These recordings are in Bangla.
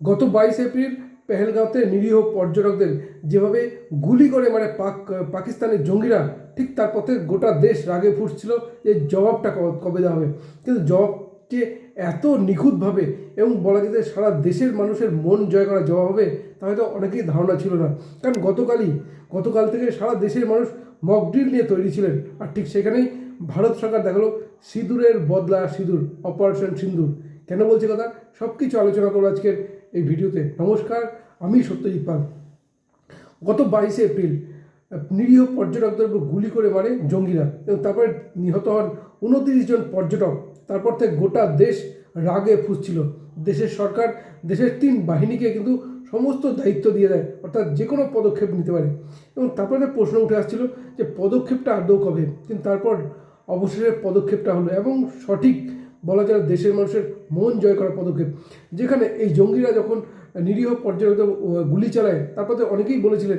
গত বাইশ এপ্রিল পেহেলগাঁওতে নিরীহ পর্যটকদের যেভাবে গুলি করে মানে পাক পাকিস্তানের জঙ্গিরা, ঠিক তার পথে গোটা দেশ রাগে ফুটছিল যে জবাবটা কবে দেওয়া হবে? কিন্তু জবাব যে এত নিখুঁতভাবে এবং বলা যেতে সারা দেশের মানুষের মন জয় করা জবাব হবে তা হয়তো অনেকেই ধারণা ছিল না। কারণ গতকালই, গতকাল থেকে সারা দেশের মানুষ মকড্রিল নিয়ে তৈরি ছিলেন। আর ঠিক সেখানেই ভারত সরকার দেখাল সিঁদুরের বদলা সিঁদুর অপারেশন সিন্দুর কেন বলছে কথা? সব কিছু আলোচনা করব আজকের এই ভিডিওতে। নমস্কার, আমি সত্যজিৎ পাল। গত বাইশে এপ্রিল, নিরীহ পর্যটকদের উপর গুলি করে মারে জঙ্গিরা এবং তারপরে নিহত হন উনত্রিশ জন পর্যটক। তারপর থেকে গোটা দেশ রাগে ফুসছিল। দেশের সরকার, দেশের তিন বাহিনীকে কিন্তু সমস্ত দায়িত্ব দিয়ে দেয়, অর্থাৎ যে কোনো পদক্ষেপ নিতে পারে। এবং তারপরে প্রশ্ন উঠে আসছিল যে, পদক্ষেপটা আদৌ কবে? কিন্তু তারপর অবশেষে পদক্ষেপটা হলো এবং সঠিক বলা যায় দেশের মানুষের মন জয় করার পদক্ষেপ। যেখানে এই জঙ্গিরা যখন নিরীহ পর্যটকদের গুলি চালায়, তারপর তো অনেকেই বলেছিলেন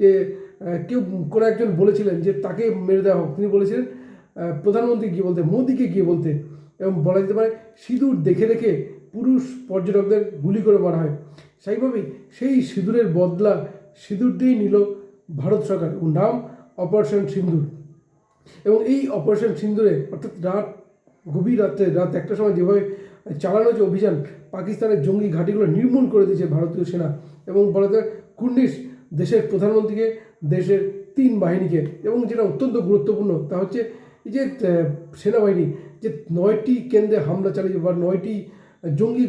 যে কেউ কোনো একজন বলেছিলেন যে, তাকে মেরে দেওয়া হোক। তিনি বলেছিলেন প্রধানমন্ত্রী গিয়ে বলতে, মোদিকে গিয়ে বলতে। এবং বলা যেতে পারে, সিঁদুর দেখে রেখে পুরুষ পর্যটকদের গুলি করে মারা হয়। সেইভাবেই সেই সিঁদুরের বদলা সিঁদুর দিয়েই নিল ভারত সরকার। ও নাম অপারেশন সিন্দুর। এবং এই অপারেশন সিন্দুরে অর্থাৎ রাত গভীর রাত্রে রাত একটা সময় যেভাবে চালানো যে অভিযান, পাকিস্তানের জঙ্গি ঘাঁটিগুলো নির্মূল করে দিয়েছে ভারতীয় সেনা এবং বলা যায় কুর্নিশ দেশের প্রধানমন্ত্রীকে, দেশের তিন বাহিনীকে। এবং যেটা অত্যন্ত গুরুত্বপূর্ণ তা হচ্ছে এই যে সেনাবাহিনী, যে নয়টি কেন্দ্রে হামলা চালিয়েছে বা নয়টি জঙ্গি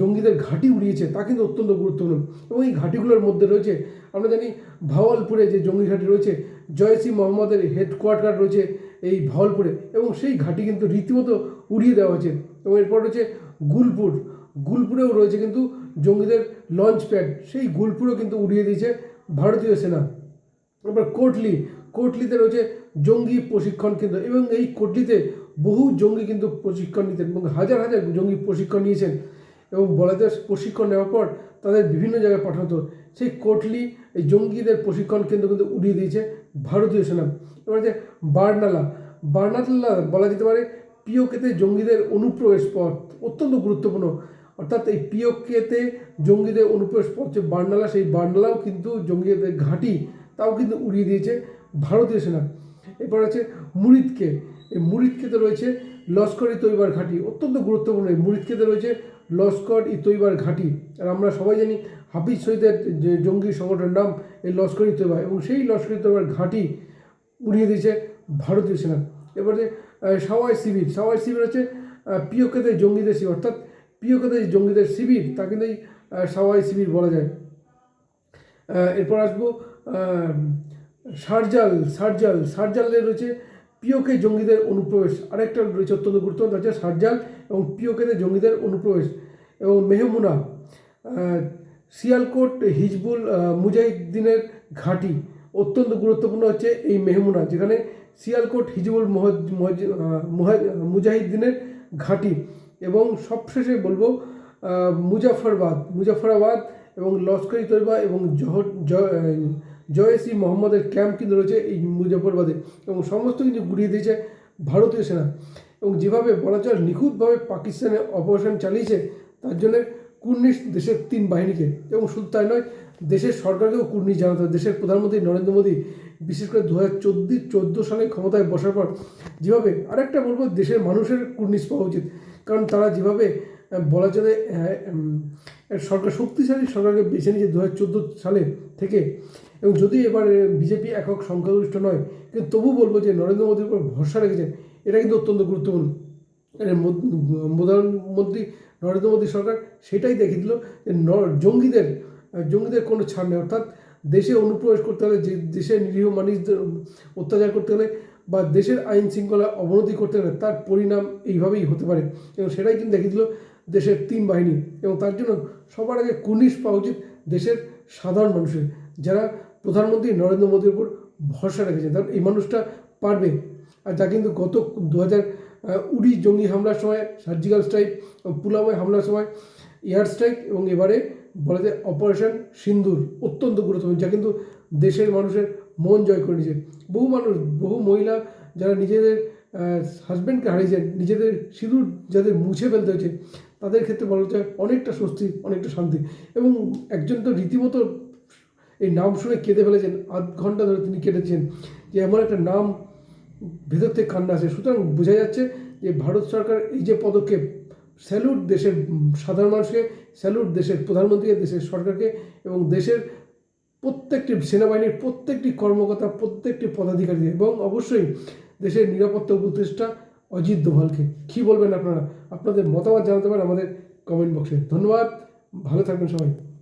জঙ্গিদের ঘাঁটি উড়িয়েছে, তা কিন্তু অত্যন্ত গুরুত্বপূর্ণ। এবং এই ঘাঁটিগুলোর মধ্যে রয়েছে, আমরা জানি ভাওয়ালপুরে যে জঙ্গি ঘাঁটি রয়েছে জয়সি মোহাম্মদের হেডকোয়ার্টার রয়েছে এই ভাওয়ালপুরে এবং সেই ঘাঁটি কিন্তু রীতিমতো উড়িয়ে দেওয়া হয়েছে। এবং এরপর রয়েছে গুলপুর। গুলপুরেও রয়েছে কিন্তু জঙ্গিদের লঞ্চ প্যাড সেই গুলপুরও কিন্তু উড়িয়ে দিয়েছে ভারতীয় সেনা। এবার কোটলি। কোটলিতে রয়েছে জঙ্গি প্রশিক্ষণ কেন্দ্র। এবং এই কোটলিতে বহু জঙ্গি কিন্তু প্রশিক্ষণ নিতেন এবং হাজার হাজার জঙ্গি প্রশিক্ষণ নিয়েছেন। এবং বলা যায় প্রশিক্ষণ নেওয়ার পর তাদের বিভিন্ন জায়গায় পাঠানো হতো। সেই কোটলি, এই জঙ্গিদের প্রশিক্ষণ কেন্দ্র কিন্তু উড়িয়ে দিয়েছে ভারতীয় সেনা। এবার যে বার্নালা বার্নালা বলা যেতে পারে পিওকেতে জঙ্গিদের অনুপ্রবেশ পথ অত্যন্ত গুরুত্বপূর্ণ। অর্থাৎ এই পিওকেতে জঙ্গিদের অনুপ্রবেশ পথ যে বার্নালা, সেই বার্নালাও কিন্তু জঙ্গিদের ঘাঁটি, তাও কিন্তু উড়িয়ে দিয়েছে ভারতীয় সেনা। এরপর আছে মুরিদকে। এই মুরিদকেতে রয়েছে লস্কর তৈবার ঘাঁটি, অত্যন্ত গুরুত্বপূর্ণ। এই মুরিদকেতে রয়েছে লস্কর ই তৈবার ঘাঁটি। আর আমরা সবাই জানি হাফিজ শহীদের যে জঙ্গি সংগঠনের নাম এই লস্কর ই তৈবা এবং সেই লস্কর ই তৈবার ঘাঁটি উড়িয়ে দিয়েছে ভারতীয় সেনা। এবারে আহ, সাওয়াই শিবির সাওয়াই শিবির হচ্ছে পিওকেতে জঙ্গিদের শিবির। অর্থাৎ পিওকেতে যে জঙ্গিদের শিবির তাকে কিন্তু এই সাওয়াই শিবির বলা যায়। এরপর আসব সারজাল সারজাল সারজালে রয়েছে পিওকে জঙ্গিদের অনুপ্রবেশ। আরেকটা রয়েছে অত্যন্ত গুরুত্বপূর্ণ তা হচ্ছে সারজাল। এবং পিওকেতে জঙ্গিদের অনুপ্রবেশ এবং মেহমুনা আহ, সিয়ালকোট হিজবুল মুজাহিদ্দিনের ঘাঁটি অত্যন্ত গুরুত্বপূর্ণ হচ্ছে এই মেহমুনা যেখানে সিয়ালকোট হিজবুল মুজাহিদ্দিনের ঘাঁটি এবং সবশেষে বলব মুজাফরবাদ মুজাফরাবাদ এবং লস্করি তৈবা এবং জহ- জ- আহ, জয়েসি মোহাম্মদের ক্যাম্প কিন্তু রয়েছে এই মুজাফরবাদে এবং সমস্ত কিছু গুড়িয়ে দিয়েছে ভারতীয় সেনা। এবং যেভাবে বলা চলে নিখুঁতভাবে পাকিস্তানে অপারেশন চালিয়েছে, তার জন্য কুর্নিশ দেশের তিন বাহিনীকে। এবং শুধু তাই নয়, দেশের সরকারকেও কুর্নিশ জানাতে। দেশের প্রধানমন্ত্রী নরেন্দ্র মোদী বিশেষ করে দু হাজার চোদ্দ চোদ্দ সালে ক্ষমতায় বসার পর যেভাবে আরেকটা বলব, দেশের মানুষের কুর্নিশ পাওয়া উচিত। কারণ তারা যেভাবে বলা চলে সরকার শক্তিশালী, সরকারকে বেছে নিয়েছে দু হাজার চোদ্দ সালে থেকে। এবং যদি এবার বিজেপি একক সংখ্যাগরিষ্ঠ নয়, কিন্তু তবু বলব যে নরেন্দ্র মোদীর উপর ভরসা রেখেছেন। এটা কিন্তু অত্যন্ত গুরুত্বপূর্ণ। প্রধানমন্ত্রী নরেন্দ্র মোদী সরকার সেটাই দেখিয়ে দিল যে জঙ্গিদের জঙ্গিদের কোনো ছাড় নেই। অর্থাৎ দেশে অনুপ্রবেশ করতে হলে, যে দেশের নিরীহ মানুষদের অত্যাচার করতে হলে বা দেশের আইন শৃঙ্খলা অবনতি করতে হলে তার পরিণাম এইভাবেই হতে পারে। এবং সেটাই কিন্তু দেখিয়ে দিল দেশের তিন বাহিনী। এবং তার জন্য সবার আগে কুনিশ পাওয়া উচিত দেশের সাধারণ মানুষের, যারা প্রধানমন্ত্রী নরেন্দ্র মোদীর উপর ভরসা রেখেছেন। কারণ এই মানুষটা পারবে যা কিন্তু গত দু হাজার উড়ি জঙ্গি হামলার সময় সার্জিক্যাল স্ট্রাইক পুলামায় হামলার সময় এয়ার স্ট্রাইক এবং এবারে বলা যায় অপারেশন সিন্দুর, অত্যন্ত গুরুত্বপূর্ণ, যা কিন্তু দেশের মানুষের মন জয় করে নিয়েছে। বহু মানুষ, বহু মহিলা যারা নিজেদের হাজব্যান্ডকে হারিয়েছেন, নিজেদের সিঁদুর যাদের মুছে ফেলতে হয়েছে, তাদের ক্ষেত্রে বলা যায় অনেকটা স্বস্তি, অনেকটা শান্তি। এবং একজন তো রীতিমতো এই নাম শুনে কেঁদে ফেলেছেন, আধ ঘণ্টা ধরে তিনি কেটেছেন যে এমন একটা নাম ভেতর থেকে কান্না আসে সুতরাং বোঝা যাচ্ছে যে ভারত সরকার এই যে পদক্ষেপ, স্যালুট দেশের সাধারণ মানুষকে স্যালুট দেশের প্রধানমন্ত্রীকে দেশের সরকারকে এবং দেশের প্রত্যেকটি সেনাবাহিনীর প্রত্যেকটি কর্মকর্তা, প্রত্যেকটি পদাধিকারী এবং অবশ্যই দেশের নিরাপত্তা উপদেষ্টা অজিত দোভালকে। কী বলবেন আপনারা? আপনাদের মতামত জানাতে পারেন আমাদের কমেন্ট বক্সে ধন্যবাদ। ভালো থাকবেন সবাই।